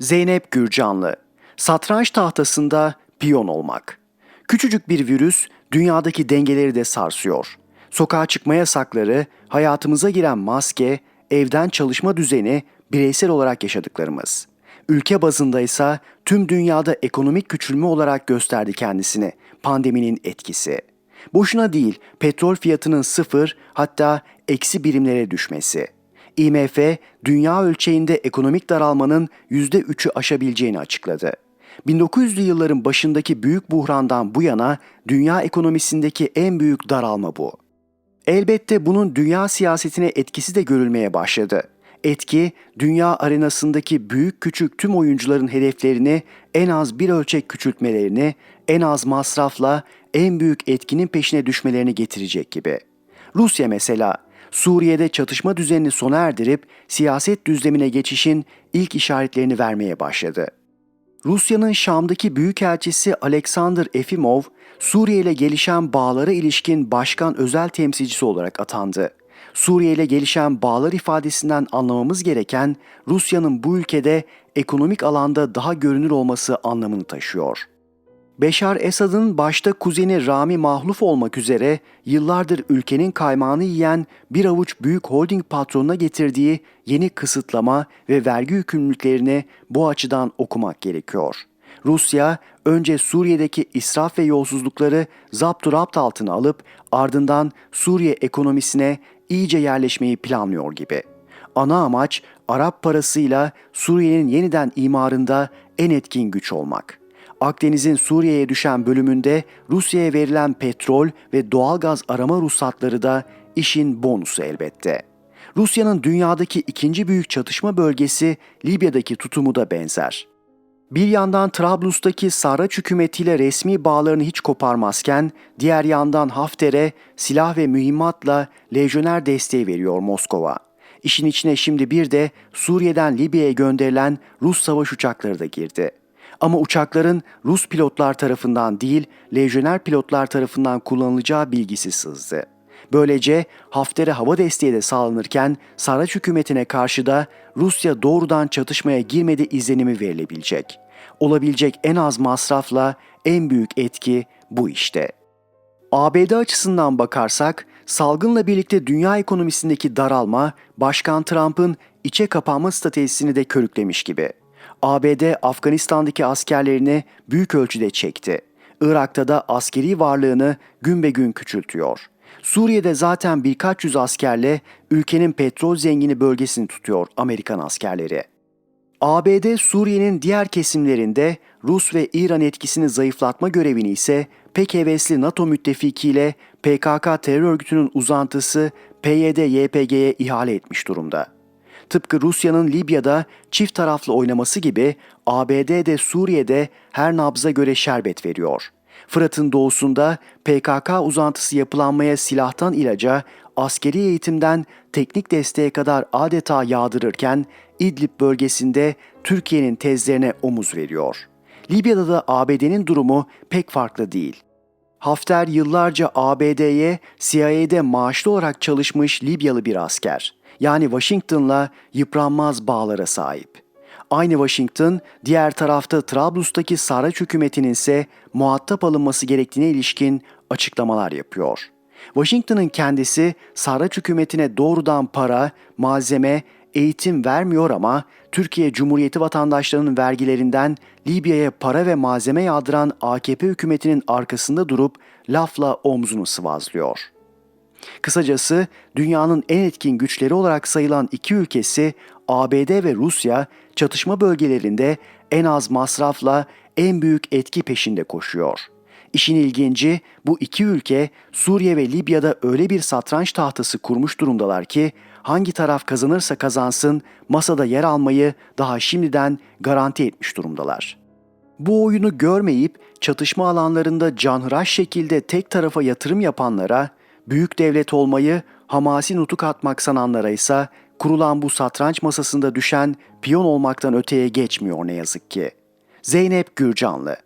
Zeynep Gürcanlı Satranç tahtasında piyon olmak. Küçücük bir virüs dünyadaki dengeleri de sarsıyor. Sokağa çıkma yasakları, hayatımıza giren maske, evden çalışma düzeni, bireysel olarak yaşadıklarımız. Ülke bazında ise tüm dünyada ekonomik küçülme olarak gösterdi kendisini pandeminin etkisi. Boşuna değil petrol fiyatının sıfır hatta eksi birimlere düşmesi. IMF dünya ölçeğinde ekonomik daralmanın %3'ü aşabileceğini açıkladı. 1900'lü yılların başındaki büyük buhrandan bu yana dünya ekonomisindeki en büyük daralma bu. Elbette bunun dünya siyasetine etkisi de görülmeye başladı. Etki, dünya arenasındaki büyük küçük tüm oyuncuların hedeflerini en az bir ölçek küçültmelerini, en az masrafla en büyük etkinin peşine düşmelerini getirecek gibi. Rusya mesela Suriye'de çatışma düzenini sona erdirip siyaset düzlemine geçişin ilk işaretlerini vermeye başladı. Rusya'nın Şam'daki büyükelçisi Alexander Efimov, Suriye ile gelişen bağlara ilişkin başkan özel temsilcisi olarak atandı. Suriye ile gelişen bağlar ifadesinden anlamamız gereken Rusya'nın bu ülkede ekonomik alanda daha görünür olması anlamını taşıyor. Beşar Esad'ın başta kuzeni Rami Mahluf olmak üzere yıllardır ülkenin kaymağını yiyen bir avuç büyük holding patronuna getirdiği yeni kısıtlama ve vergi yükümlülüklerini bu açıdan okumak gerekiyor. Rusya önce Suriye'deki israf ve yolsuzlukları zapturapt altına alıp ardından Suriye ekonomisine iyice yerleşmeyi planlıyor gibi. Ana amaç Arap parasıyla Suriye'nin yeniden imarında en etkin güç olmak. Akdeniz'in Suriye'ye düşen bölümünde Rusya'ya verilen petrol ve doğalgaz arama ruhsatları da işin bonusu elbette. Rusya'nın dünyadaki ikinci büyük çatışma bölgesi Libya'daki tutumu da benzer. Bir yandan Trablus'taki Sarraç hükümetiyle resmi bağlarını hiç koparmazken, diğer yandan Hafter'e silah ve mühimmatla lejyoner desteği veriyor Moskova. İşin içine şimdi bir de Suriye'den Libya'ya gönderilen Rus savaş uçakları da girdi. Ama uçakların Rus pilotlar tarafından değil, lejyoner pilotlar tarafından kullanılacağı bilgisi sızdı. Böylece Hafter'e hava desteği de sağlanırken Sarraç hükümetine karşı da Rusya doğrudan çatışmaya girmedi izlenimi verilebilecek. Olabilecek en az masrafla en büyük etki bu işte. ABD açısından bakarsak salgınla birlikte dünya ekonomisindeki daralma Başkan Trump'ın içe kapanma stratejisini de körüklemiş gibi. ABD Afganistan'daki askerlerini büyük ölçüde çekti. Irak'ta da askeri varlığını gün be gün küçültüyor. Suriye'de zaten birkaç yüz askerle ülkenin petrol zengini bölgesini tutuyor Amerikan askerleri. ABD Suriye'nin diğer kesimlerinde Rus ve İran etkisini zayıflatma görevini ise pek hevesli NATO müttefikiyle PKK terör örgütünün uzantısı PYD-YPG'ye ihale etmiş durumda. Tıpkı Rusya'nın Libya'da çift taraflı oynaması gibi ABD de Suriye'de her nabza göre şerbet veriyor. Fırat'ın doğusunda PKK uzantısı yapılanmaya silahtan ilaca, askeri eğitimden teknik desteğe kadar adeta yağdırırken İdlib bölgesinde Türkiye'nin tezlerine omuz veriyor. Libya'da da ABD'nin durumu pek farklı değil. Hafter yıllarca ABD'ye CIA'de maaşlı olarak çalışmış Libyalı bir asker. Yani Washington'la yıpranmaz bağlara sahip. Aynı Washington, diğer tarafta Trablus'taki Sarraç hükümetinin ise muhatap alınması gerektiğine ilişkin açıklamalar yapıyor. Washington'ın kendisi Sarraç hükümetine doğrudan para, malzeme, eğitim vermiyor ama Türkiye Cumhuriyeti vatandaşlarının vergilerinden Libya'ya para ve malzeme yağdıran AKP hükümetinin arkasında durup lafla omzunu sıvazlıyor. Kısacası dünyanın en etkin güçleri olarak sayılan iki ülkesi ABD ve Rusya çatışma bölgelerinde en az masrafla en büyük etki peşinde koşuyor. İşin ilginci bu iki ülke Suriye ve Libya'da öyle bir satranç tahtası kurmuş durumdalar ki hangi taraf kazanırsa kazansın masada yer almayı daha şimdiden garanti etmiş durumdalar. Bu oyunu görmeyip çatışma alanlarında canhıraş şekilde tek tarafa yatırım yapanlara, büyük devlet olmayı hamasi nutuk atmak sananlara ise kurulan bu satranç masasında düşen piyon olmaktan öteye geçmiyor ne yazık ki. Zeynep Gürcanlı